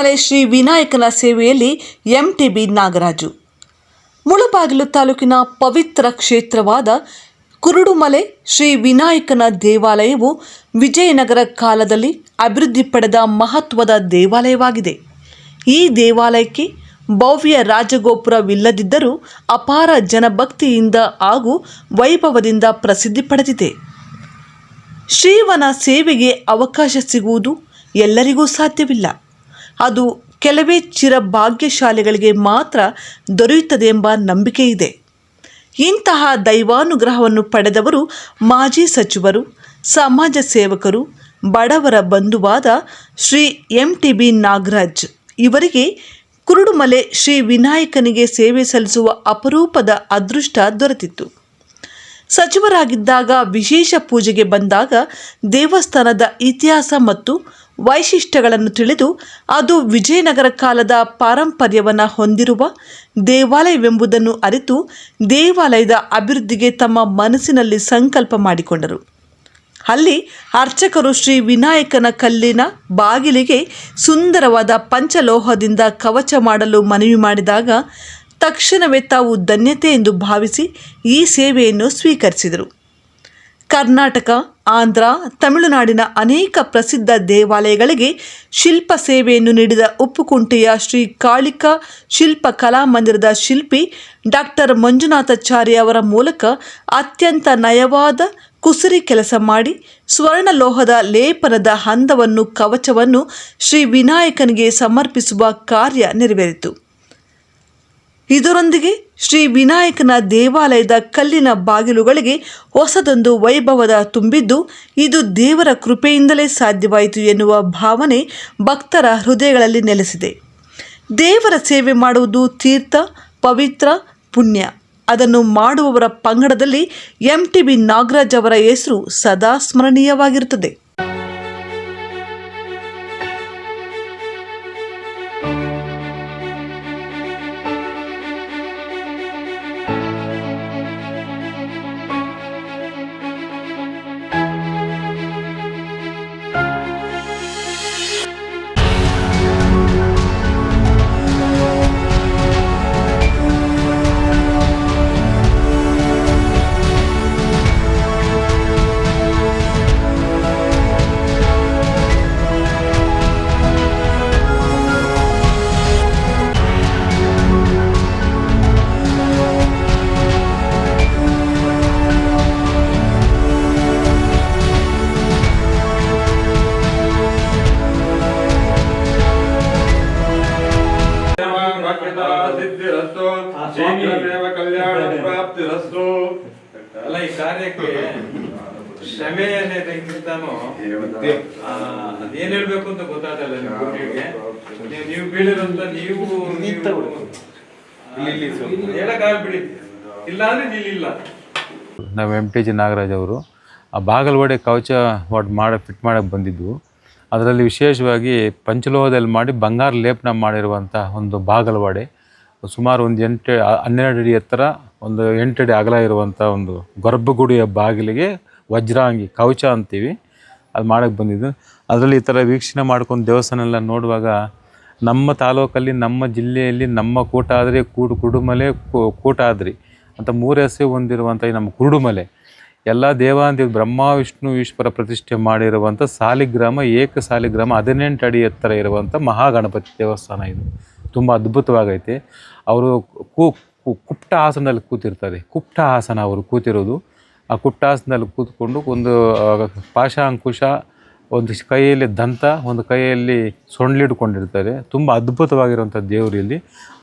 ಕುರುಡುಮಲೆ ಶ್ರೀ ವಿನಾಯಕನ ಸೇವೆಯಲ್ಲಿ ಎಂಟಿಬಿ ನಾಗರಾಜು. ಮುಳಬಾಗಿಲು ತಾಲೂಕಿನ ಪವಿತ್ರ ಕ್ಷೇತ್ರವಾದ ಕುರುಡುಮಲೆ ಶ್ರೀ ವಿನಾಯಕನ ದೇವಾಲಯವು ವಿಜಯನಗರ ಕಾಲದಲ್ಲಿ ಅಭಿವೃದ್ಧಿ ಪಡೆದ ಮಹತ್ವದ ದೇವಾಲಯವಾಗಿದೆ. ಈ ದೇವಾಲಯಕ್ಕೆ ಭವ್ಯ ರಾಜಗೋಪುರವಿಲ್ಲದಿದ್ದರೂ ಅಪಾರ ಜನಭಕ್ತಿಯಿಂದ ಹಾಗೂ ವೈಭವದಿಂದ ಪ್ರಸಿದ್ಧಿ ಪಡೆದಿದೆ. ಶ್ರೀವನ ಸೇವೆಗೆ ಅವಕಾಶ ಸಿಗುವುದು ಎಲ್ಲರಿಗೂ ಸಾಧ್ಯವಿಲ್ಲ. ಅದು ಕೆಲವೇ ಚಿರಭಾಗ್ಯಶಾಲಿಗಳಿಗೆ ಮಾತ್ರ ದೊರೆಯುತ್ತದೆ ಎಂಬ ನಂಬಿಕೆ ಇದೆ. ಇಂತಹ ದೈವಾನುಗ್ರಹವನ್ನು ಪಡೆದವರು ಮಾಜಿ ಸಚಿವರು, ಸಮಾಜ ಸೇವಕರು, ಬಡವರ ಬಂಧುವಾದ Shri M T B Nagaraj ಇವರಿಗೆ ಕುರುಡುಮಲೆ ಶ್ರೀ ವಿನಾಯಕನಿಗೆ ಸೇವೆ ಸಲ್ಲಿಸುವ ಅಪರೂಪದ ಅದೃಷ್ಟ ದೊರೆತಿತ್ತು. ಸಚಿವರಾಗಿದ್ದಾಗ ವಿಶೇಷ ಪೂಜೆಗೆ ಬಂದಾಗ ದೇವಸ್ಥಾನದ ಇತಿಹಾಸ ಮತ್ತು ವೈಶಿಷ್ಟ್ಯಗಳನ್ನು ತಿಳಿದು ಅದು ವಿಜಯನಗರ ಕಾಲದ ಪಾರಂಪರ್ಯವನ್ನು ಹೊಂದಿರುವ ದೇವಾಲಯವೆಂಬುದನ್ನು ಅರಿತು ದೇವಾಲಯದ ಅಭಿವೃದ್ಧಿಗೆ ತಮ್ಮ ಮನಸ್ಸಿನಲ್ಲಿ ಸಂಕಲ್ಪ ಮಾಡಿಕೊಂಡರು. ಅಲ್ಲಿ ಅರ್ಚಕರು ಶ್ರೀ ವಿನಾಯಕನ ಕಲ್ಲಿನ ಬಾಗಿಲಿಗೆ ಸುಂದರವಾದ ಪಂಚಲೋಹದಿಂದ ಕವಚ ಮಾಡಲು ಮನವಿ ಮಾಡಿದಾಗ ತಕ್ಷಣವೇ ತಾವು ಧನ್ಯತೆ ಎಂದು ಭಾವಿಸಿ ಈ ಸೇವೆಯನ್ನು ಸ್ವೀಕರಿಸಿದರು. ಕರ್ನಾಟಕ, ಆಂಧ್ರ, ತಮಿಳುನಾಡಿನ ಅನೇಕ ಪ್ರಸಿದ್ಧ ದೇವಾಲಯಗಳಿಗೆ ಶಿಲ್ಪ ಸೇವೆಯನ್ನು ನೀಡಿದ ಉಪ್ಪುಕುಂಟೆಯ ಶ್ರೀ ಕಾಳಿಕಾ ಶಿಲ್ಪ ಕಲಾಮಂದಿರದ ಶಿಲ್ಪಿ ಡಾಕ್ಟರ್ ಮಂಜುನಾಥಾಚಾರ್ಯ ಅವರ ಮೂಲಕ ಅತ್ಯಂತ ನಯವಾದ ಕುಸುರಿ ಕೆಲಸ ಮಾಡಿ ಸ್ವರ್ಣಲೋಹದ ಲೇಪನದ ಹಂದವನ್ನು ಕವಚವನ್ನು ಶ್ರೀ ವಿನಾಯಕನಿಗೆ ಸಮರ್ಪಿಸುವ ಕಾರ್ಯ ನೆರವೇರಿತು. ಇದರೊಂದಿಗೆ ಶ್ರೀ ವಿನಾಯಕನ ದೇವಾಲಯದ ಕಲ್ಲಿನ ಬಾಗಿಲುಗಳಿಗೆ ಹೊಸದೊಂದು ವೈಭವದ ತುಂಬಿದ್ದು, ಇದು ದೇವರ ಕೃಪೆಯಿಂದಲೇ ಸಾಧ್ಯವಾಯಿತು ಎನ್ನುವ ಭಾವನೆ ಭಕ್ತರ ಹೃದಯಗಳಲ್ಲಿ ನೆಲೆಸಿದೆ. ದೇವರ ಸೇವೆ ಮಾಡುವುದು ತೀರ್ಥ, ಪವಿತ್ರ, ಪುಣ್ಯ. ಅದನ್ನು ಮಾಡುವವರ ಪಂಗಡದಲ್ಲಿ ಎಂ ಟಿ ಬಿ ನಾಗರಾಜ್ ಅವರ ಹೆಸರು ಸದಾ ಸ್ಮರಣೀಯವಾಗಿರುತ್ತದೆ. ಸಿದ್ಧಿರಸ್ತು ಶೀಘ್ರಮೇವ ಕಲ್ಯಾಣ ಪ್ರಾಪ್ತಿರಸ್ತು ಅಲ್ಲ ಈ ಕಾರ್ಯಕ್ಕೆ ಶ್ರಮೆ ಅನ್ನೋದಕ್ಕಿಂತಾನು ಅದೇನ್ ಹೇಳ್ಬೇಕು ಅಂತ ಗೊತ್ತಾಗಲ್ಲ ನಿಮ್ ನೀವು- ಬೀಳಿರಂತ ನೀವು ನೀವು- ಆ, ಹೇಳಕ್ಕಾಗಲ್ಲ ಬಿಡಿ ಇಲ್ಲ ಅಂದ್ರೆ ನಿಲ್ಲಿಲ್ಲ ನಾವು ಎಂ ಟಿ ಜಿ ನಾಗರಾಜ್ ಅವರು ಆ ಬಾಗಲವಾಡೆ ಕವಚ ವಾಟ್ ಮಾಡಿ ಫಿಟ್ ಮಾಡೋಕ್ಕೆ ಬಂದಿದ್ವು. ಅದರಲ್ಲಿ ವಿಶೇಷವಾಗಿ ಪಂಚಲೋಹದಲ್ಲಿ ಮಾಡಿ ಬಂಗಾರ ಲೇಪನ ಮಾಡಿರುವಂಥ ಒಂದು ಬಾಗಲವಾಡೆ. ಸುಮಾರು ಒಂದು ಎಂಟು ಹನ್ನೆರಡು ಅಡಿ ಎತ್ತರ ಒಂದು ಎಂಟು ಅಡಿ ಅಗಲ ಇರುವಂಥ ಒಂದು ಗರ್ಭಗುಡಿಯ ಬಾಗಿಲಿಗೆ ವಜ್ರಾಂಗಿ, ಕವಚ ಅಂತೀವಿ. ಅದು ಮಾಡೋಕ್ಕೆ ಬಂದಿದ್ದು. ಅದರಲ್ಲಿ ಈ ಥರ ವೀಕ್ಷಣೆ ಮಾಡ್ಕೊಂಡು ದೇವಸ್ಥಾನ ಎಲ್ಲ ನೋಡುವಾಗ ನಮ್ಮ ತಾಲೂಕಲ್ಲಿ, ನಮ್ಮ ಜಿಲ್ಲೆಯಲ್ಲಿ, ನಮ್ಮ ಕೂಟಾದ್ರಿ ಕೂಡು, ಕುಡುಮಲೆ ಕೂ- ಕೂಟಾದ್ರಿ ಅಂತ ಮೂರು ಹೆಸರು ಹೊಂದಿರುವಂಥ ನಮ್ಮ ಕುರುಡುಮಲೆ. ಎಲ್ಲ ದೇವಾಂದಿ ಬ್ರಹ್ಮ, ವಿಷ್ಣು, ಈಶ್ವರ ಪ್ರತಿಷ್ಠೆ ಮಾಡಿರುವಂಥ ಸಾಲಿಗ್ರಾಮ ಏಕ ಸಾಲಿಗ್ರಾಮ ಹದಿನೆಂಟು ಅಡಿ ಎತ್ತರ ಇರುವಂಥ ಮಹಾಗಣಪತಿ ದೇವಸ್ಥಾನ ಇದು. ತುಂಬ ಅದ್ಭುತವಾಗೈತೆ. ಅವರು ಕುಪ್ಟ ಆಸನದಲ್ಲಿ ಕೂತಿರ್ತಾರೆ. ಕುಪ್ಟ ಆಸನ ಅವರು ಕೂತಿರೋದು. ಆ ಕುಪ್ಟ ಆಸನದಲ್ಲಿ ಕೂತ್ಕೊಂಡು ಒಂದು ಪಾಶ ಅಂಕುಶ ಒಂದು ಕೈಯಲ್ಲಿ ದಂತ, ಒಂದು ಕೈಯಲ್ಲಿ ಸೊಂಡ್ಲಿಡ್ಕೊಂಡಿರ್ತಾರೆ. ತುಂಬ ಅದ್ಭುತವಾಗಿರುವಂಥ ದೇವರು ಇಲ್ಲಿ.